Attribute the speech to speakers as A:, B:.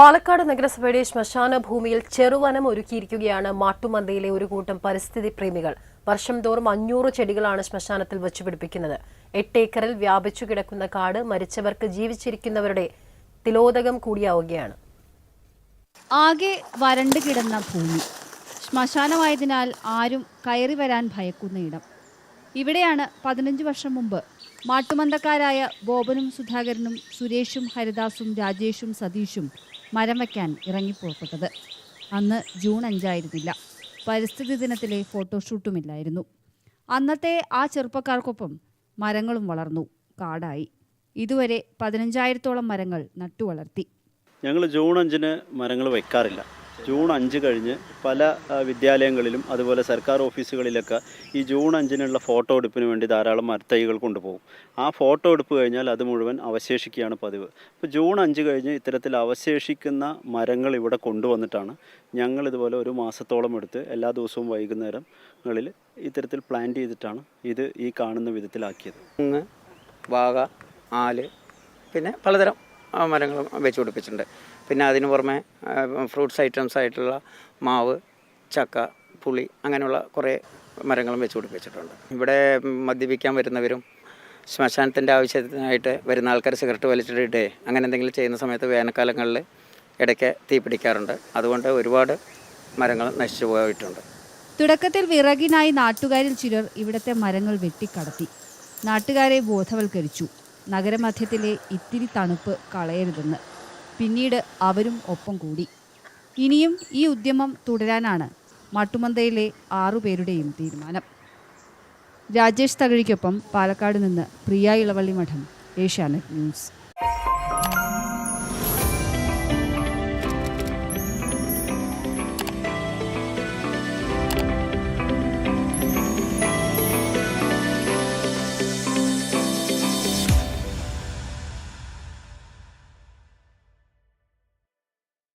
A: പാലക്കാട് നഗരസഭയുടെ ശ്മശാന ഭൂമിയിൽ ചെറുവനം ഒരുക്കിയിരിക്കുകയാണ് മാട്ടുമന്തയിലെ ഒരു കൂട്ടം പരിസ്ഥിതി പ്രേമികൾ. വർഷം തോറും അഞ്ഞൂറ് ചെടികളാണ് ശ്മശാനത്തിൽ വച്ചുപിടിപ്പിക്കുന്നത്. എട്ടേക്കറിൽ വ്യാപിച്ചു കിടക്കുന്ന കാട് മരിച്ചവർക്ക് ജീവിച്ചിരിക്കുന്നവരുടെ തിലോദകം കൂടിയാവുകയാണ്.
B: ആകെ വരണ്ട് കിടന്ന ഭൂമി. ശ്മശാനമായതിനാൽ ആരും കയറി വരാൻ ഭയക്കുന്ന ഇടം. ഇവിടെയാണ് പതിനഞ്ച് വർഷം മുമ്പ് മാട്ടുമന്തക്കാരായ ബോബനും സുധാകരനും സുരേഷും ഹരിദാസും രാജേഷും സതീഷും മരം വയ്ക്കാൻ ഇറങ്ങിപ്പുറപ്പെട്ടത് അന്ന് ജൂൺ അഞ്ചായിരുന്നില്ല. പരിസ്ഥിതി ദിനത്തിലെ ഫോട്ടോഷൂട്ടുമില്ലായിരുന്നു. അന്നത്തെ ആ ചെറുപ്പക്കാർക്കൊപ്പം മരങ്ങളും വളർന്നു. കാടായി. ഇതുവരെ പതിനഞ്ചായിരത്തോളം മരങ്ങൾ നട്ടുവളർത്തി.
C: ഞങ്ങൾ ജൂൺ അഞ്ചിന് മരങ്ങൾ വെക്കാറില്ല ജൂൺ അഞ്ച് കഴിഞ്ഞ് പല വിദ്യാലയങ്ങളിലും അതുപോലെ സർക്കാർ ഓഫീസുകളിലൊക്കെ ഈ ജൂൺ അഞ്ചിനുള്ള ഫോട്ടോ എടുപ്പിന് വേണ്ടി ധാരാളം മരത്തൈകൾ കൊണ്ടുപോകും. ആ ഫോട്ടോ എടുപ്പ് കഴിഞ്ഞാൽ അത് മുഴുവൻ അവശേഷിക്കുകയാണ് പതിവ്. അപ്പോൾ ജൂൺ അഞ്ച് കഴിഞ്ഞ് ഇത്തരത്തിൽ അവശേഷിക്കുന്ന മരങ്ങൾ ഇവിടെ കൊണ്ടുവന്നിട്ടാണ് ഞങ്ങൾ ഇതുപോലെ ഒരു മാസത്തോളം എടുത്ത് എല്ലാ ദിവസവും വൈകുന്നേരങ്ങളിൽ ഇത്തരത്തിൽ പ്ലാൻ ചെയ്തിട്ടാണ് ഇത് ഈ കാണുന്ന വിധത്തിലാക്കിയത്.
D: തെങ്ങ് വാഗ ആൽ പിന്നെ പലതരം മരങ്ങളും വെച്ച് പിടിപ്പിച്ചിട്ടുണ്ട്. പിന്നെ അതിന് പുറമെ ഫ്രൂട്ട്സ് ഐറ്റംസ് ആയിട്ടുള്ള മാവ് ചക്ക പുളി അങ്ങനെയുള്ള കുറേ മരങ്ങളും വെച്ച് പിടിപ്പിച്ചിട്ടുണ്ട്. ഇവിടെ മദ്യപിക്കാൻ വരുന്നവരും ശ്മശാനത്തിന്റെ ആവശ്യത്തിനായിട്ട് വരുന്ന ആൾക്കാർ സിഗരറ്റ് വലിച്ചിട്ടിട്ടേ അങ്ങനെ എന്തെങ്കിലും ചെയ്യുന്ന സമയത്ത് വേനൽക്കാലങ്ങളിൽ ഇടയ്ക്ക് തീ പിടിക്കാറുണ്ട്. അതുകൊണ്ട് ഒരുപാട് മരങ്ങൾ നശിച്ചു പോയിട്ടുണ്ട്.
B: തുടക്കത്തിൽ വിറകിനായി നാട്ടുകാരിൽ ചിലർ ഇവിടത്തെ മരങ്ങൾ വെട്ടിക്കടത്തി. നാട്ടുകാരെ ബോധവൽക്കരിച്ചു. നഗരമധ്യത്തിലെ ഇത്തിരി തണുപ്പ് കളയരുതെന്ന് പിന്നീട് അവരും ഒപ്പം കൂടി. ഇനിയും ഈ ഉദ്യമം തുടരാനാണ് മട്ടുമന്തയിലെ ആറുപേരുടെയും തീരുമാനം. രാജേഷ് തകഴിക്കൊപ്പം പാലക്കാട് നിന്ന് പ്രിയ ഇളവള്ളി മഠം ഏഷ്യാനെറ്റ് ന്യൂസ്.